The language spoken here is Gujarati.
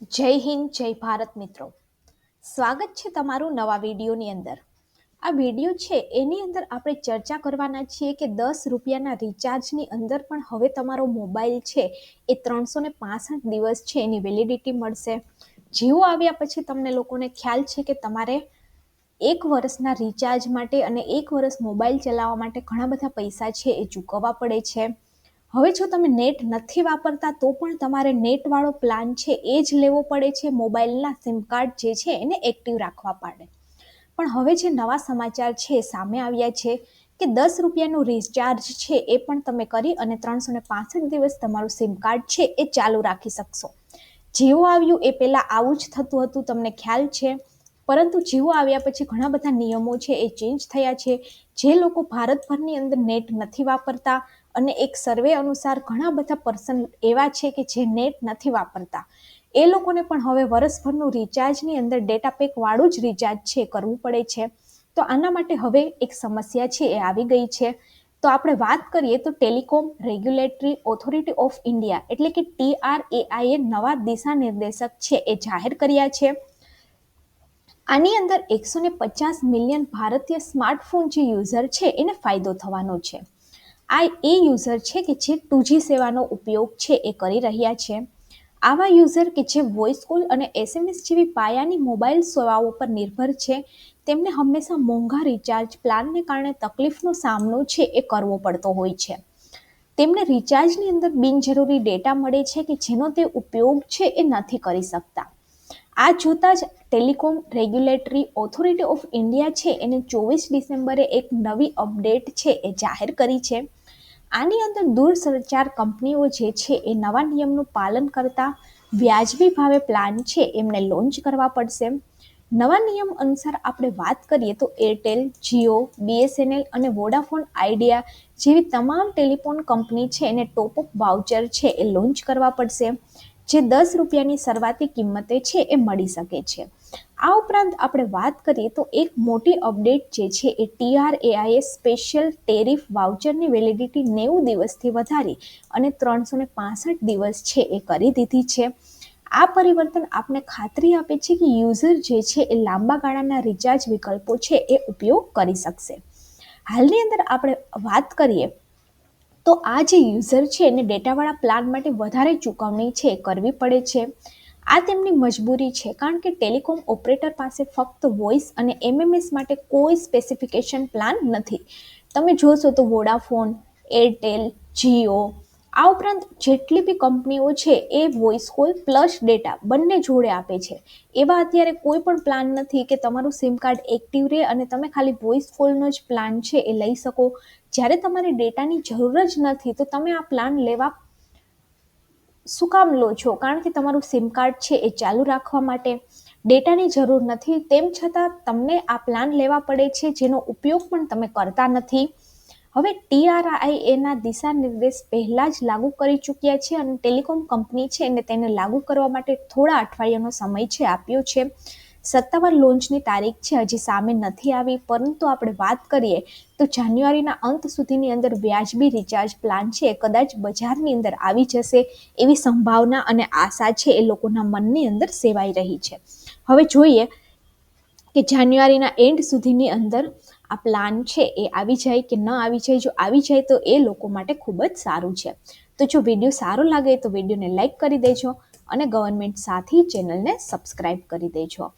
જય હિન્દ, જય ભારત મિત્રો. સ્વાગત છે તમારું નવા વિડીયોની અંદર. આ વીડિયો છે, એની અંદર આપણે ચર્ચા કરવાના છીએ કે દસ રૂપિયાના રિચાર્જની અંદર પણ હવે તમારો મોબાઈલ છે, એ ત્રણસો ને દિવસ છે, એની વેલિડિટી મળશે. જીઓ આવ્યા પછી તમને લોકોને ખ્યાલ છે કે તમારે એક વર્ષના રિચાર્જ માટે અને એક વર્ષ મોબાઈલ ચલાવવા માટે ઘણા બધા પૈસા છે, એ ચૂકવવા પડે છે. હવે જો તમે નેટ નથી વાપરતા, તો પણ તમારે નેટવાળો પ્લાન છે એ જ લેવો પડે છે. મોબાઈલના સિમ કાર્ડ જે છે એને એક્ટિવ રાખવા પડે. પણ હવે જે નવા સમાચાર છે સામે આવ્યા છે કે દસ રૂપિયાનું રિચાર્જ છે એ પણ તમે કરી અને ત્રણસો ને પાસઠ દિવસ તમારું સિમ કાર્ડ છે એ ચાલુ રાખી શકશો. જીઓ આવ્યું એ પહેલાં આવું જ થતું હતું, તમને ખ્યાલ છે? પરંતુ જીઓ આવ્યા પછી ઘણા બધા નિયમો છે એ ચેન્જ થયા છે. જે લોકો ભારતભરની અંદર નેટ નથી વાપરતા અને એક સર્વે અનુસાર ઘણા બધા પર્સન એવા છે કે જે નેટ નથી વાપરતા. એ લોકોને પણ હવે વર્ષભરનું રિચાર્જની અંદર ડેટા પેક વાળું જ રિચાર્જ છે, કરવું પડે છે. તો આના માટે હવે એક સમસ્યા છે, એ આવી ગઈ છે. તો આપણે વાત કરીએ તો telecom regulatory authority of India એટલે કે ટીઆરએઆઈએ નવા દિશા નિર્દેશક છે, એ જાહેર કર્યા છે. આની અંદર એકસો પચાસ મિલિયન ભારતીય સ્માર્ટફોન જે યુઝર છે, એને ફાયદો થવાનો છે. આ એ યુઝર છે કે જે ટુજી સેવાનો ઉપયોગ છે એ કરી રહ્યા છે. આવા યુઝર કે જે વોઇસ કોલ અને એસએમએસ જેવી પાયાની મોબાઈલ સેવાઓ પર નિર્ભર છે, તેમને હંમેશા મોંઘા રિચાર્જ પ્લાનને કારણે તકલીફનો સામનો છે એ કરવો પડતો હોય છે. તેમને રિચાર્જની અંદર બિનજરૂરી ડેટા મળે છે કે જેનો તે ઉપયોગ છે એ નથી કરી શકતા. આ જોતાં જ telecom regulatory authority of India છે. એને ચોવીસ ડિસેમ્બરે એક નવી અપડેટ છે એ જાહેર કરી છે. આની અંદર દૂરસંચાર કંપનીઓ જે છે એ નવા નિયમનું પાલન કરતા વ્યાજબી ભાવે પ્લાન છે એમને લોન્ચ કરવા પડશે. નવા નિયમ અનુસાર આપણે વાત કરીએ તો એરટેલ, જીઓ, બીએસએનએલ અને વોડાફોન આઈડિયા જેવી તમામ ટેલિફોન કંપની છે એને ટોપઅપ વાઉચર છે એ લોન્ચ કરવા પડશે. જે દસ રૂપિયાની શરૂઆતી કિંમતે છે એ મળી શકે છે. આ ઉપરાંત આપણે વાત કરીએ તો એક મોટી અપડેટ જે છે એ ટીઆરએઆઈએ સ્પેશિયલ ટેરિફ વાઉચરની વેલિડિટી નેવું દિવસથી વધારી અને ત્રણસો પાસઠ દિવસ છે એ કરી દીધી છે. આ પરિવર્તન આપને ખાતરી આપે છે કે યુઝર જે છે એ લાંબા ગાળાના રિચાર્જ વિકલ્પો છે એ ઉપયોગ કરી શકશે. હાલની અંદર આપણે વાત કરીએ તો આ જે યુઝર છે એને ડેટાવાળા પ્લાન માટે વધારે ચૂકવણી છે કરવી પડે છે. આ તેમની મજબૂરી છે કારણ કે ટેલિકોમ ઓપરેટર પાસે ફક્ત વોઇસ અને એમએમએસ માટે કોઈ સ્પેસિફિકેશન પ્લાન નથી. તમે જોશો તો વોડાફોન એરટેલ જીઓ આ ઉપરાંત જેટલી બી કંપનીઓ છે એ વોઇસ કોલ પ્લસ ડેટા બંને જોડે આપે છે. એવા અત્યારે કોઈ પણ પ્લાન નથી કે તમારું સિમ કાર્ડ એક્ટિવ રહે અને તમે ખાલી વોઇસ કોલનો જ પ્લાન છે એ લઈ શકો. જ્યારે તમારે ડેટાની જરૂર જ નથી તો તમે આ પ્લાન લેવા શું કામ લો છો? કારણ કે તમારું સિમ કાર્ડ છે એ ચાલુ રાખવા માટે. ડેટાની જરૂર નથી. તેમ છતાં તમને આ પ્લાન લેવા પડે છે જેનો ઉપયોગ પણ તમે કરતા નથી. હવે ટીઆરઆઈ એના દિશા નિર્દેશ પહેલાં જ લાગુ કરી ચૂક્યા છે અને ટેલિકોમ કંપની છે અને તેને લાગુ કરવા માટે થોડા અઠવાડિયાનો સમય છે આપ્યો છે. સત્તાવાર લોન્ચની તારીખ છે, હજી સામે નથી આવી, પરંતુ આપણે વાત કરીએ તો જાન્યુઆરીના અંત સુધીની અંદર વ્યાજબી રિચાર્જ પ્લાન છે કદાચ બજારની અંદર આવી જશે એવી સંભાવના અને આશા છે એ લોકોના મનની અંદર સેવાઈ રહી છે. હવે જોઈએ કે જાન્યુઆરીના એન્ડ સુધીની અંદર આ પ્લાન છે એ આવી જાય કે ન આવી જાય, જો આવી જાય તો એ લોકો માટે ખૂબ જ સારું છે. તો જો વીડિયો સારો લાગે તો વિડીયોને લાઇક કરી દેજો અને ગવર્મેન્ટ સાથી ચેનલને સબસ્ક્રાઈબ કરી દેજો.